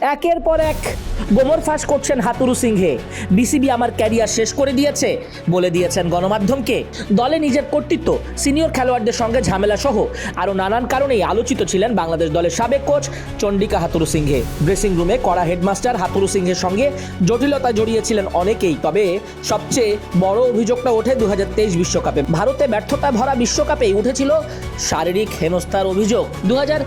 একের পর এক গোমর ফাঁস করছেন হাতুরু সিংহে। বিসিবি আমার ক্যারিয়ার শেষ করে দিয়েছে, বলে দিয়েছেন গণমাধ্যমকে। দলে নিজের কর্তৃত্ব, সিনিয়র খেলোয়াড়দের সঙ্গে ঝামেলা সহ আরও নানান কারণেই আলোচিত ছিলেন বাংলাদেশ দলের সাবেক coach Chandika Hathuru Singhe. Dressing room কড়া হেডমাস্টার হাতুরু সিংহের সঙ্গে জটিলতা জড়িয়েছিলেন অনেকেই, তবে সবচেয়ে বড় অভিযোগটা ওঠে দু বিশ্বকাপে। ভারতে ব্যর্থতা ভরা বিশ্বকাপেই উঠেছিল শারীরিক হেনস্থার অভিযোগ। দু হাজার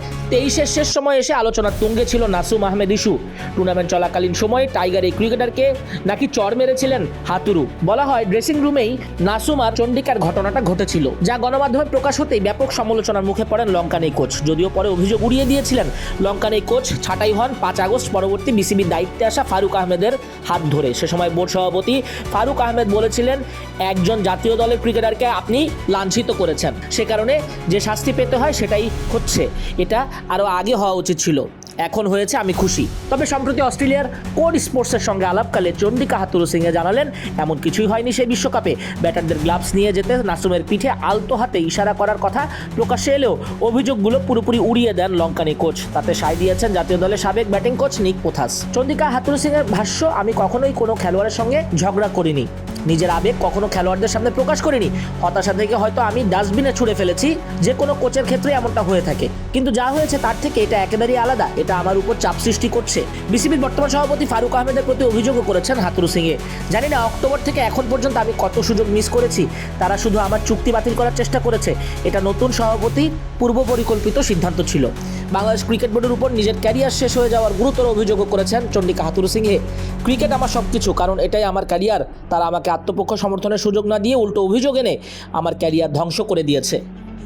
শেষ সময় এসে আলোচনার তুঙ্গে ছিল নাসুম আহমেদ ইস্যু। টুর্নামেন্ট চলাকালীন সময়ে টাইগার এই ক্রিকেটারকে নাকি চর মেরেছিলেন হাতুরু? বলা হয় ড্রেসিং রুমেই নাসুম আর চন্ডিকার ঘটনাটা ঘটেছিল, যা গণমাধ্যমে প্রকাশ হতেই ব্যাপক সমালোচনার মুখে পড়েন লঙ্কান এই কোচ। যদিও পরে অভিযোগ উড়িয়ে দিয়েছিলেন লঙ্কান এই কোচ ছাঁটাই হন পাঁচ আগস্ট পরবর্তী বিসিবির দায়িত্বে আসা ফারুক আহমেদের হাত ধরে। সে সময় বোর্ড সভাপতি ফারুক আহমেদ বলেছিলেন, একজন জাতীয় দলের ক্রিকেটারকে আপনি লাঞ্ছিত করেছেন। সে কারণে যে শাস্তি পেতে হয় সেটাই হচ্ছে। এটা আরও আগে হওয়া উচিত ছিল। এখন হয়েছে আমি খুশি। তবে সম্প্রতি অস্ট্রেলিয়ার কোড স্পোর্টসের সঙ্গে আলাপকালে চন্ডিকা হাতুরু সিংহে জানালেন, এমন কিছুই হয়নি সেই বিশ্বকাপে। ব্যাটারদের গ্লাভস নিয়ে যেতে নাসুমের পিঠে আলতো হাতে ইশারা করার কথা প্রকাশ্যে এলেও অভিযোগগুলো পুরোপুরি উড়িয়ে দেন লঙ্কানি কোচ। তাতে সায় দিয়েছেন জাতীয় দলের সাবেক ব্যাটিং কোচ নিক পোথাস। চন্ডিকা হাতুরু সিংয়ের ভাষ্য, আমি কখনোই কোনো খেলোয়াড়ের সঙ্গে ঝগড়া করিনি। নিজের আবেগ কখনো খেলোয়াড়দের সামনে প্রকাশ করিনি। হতাশা থেকে হয়তো আমি ডাস্টবিনে ছুঁড়ে ফেলেছি, যে কোনো কোচের ক্ষেত্রে এমনটা হয়ে থাকে। কিন্তু যা হয়েছে তার থেকে এটা একেবারেই আলাদা, এটা আমার উপর চাপ সৃষ্টি করছে। বিসিবির বর্তমান সভাপতি ফারুক আহমেদের প্রতি অভিযোগও করেছেন হাতুরু সিংয়ে। জানি না, অক্টোবর থেকে এখন পর্যন্ত আমি কত সুযোগ মিস করেছি। তারা শুধু আমার চুক্তি বাতিল করার চেষ্টা করেছে। এটা নতুন সভাপতি পূর্ব পরিকল্পিত সিদ্ধান্ত ছিল। বাংলাদেশ ক্রিকেট বোর্ডের উপর নিজের ক্যারিয়ার শেষ হয়ে যাওয়ার গুরুতর অভিযোগও করেছেন চন্ডিকা হাতুরু সিংহে। ক্রিকেট আমার সব কিছু কারণ এটাই আমার ক্যারিয়ার, তারা আমাকে আত্মপক্ষ সমর্থনের সুযোগ না দিয়ে উল্টো অভিযোগ এনে আমার ক্যারিয়ার ধ্বংস করে দিয়েছে।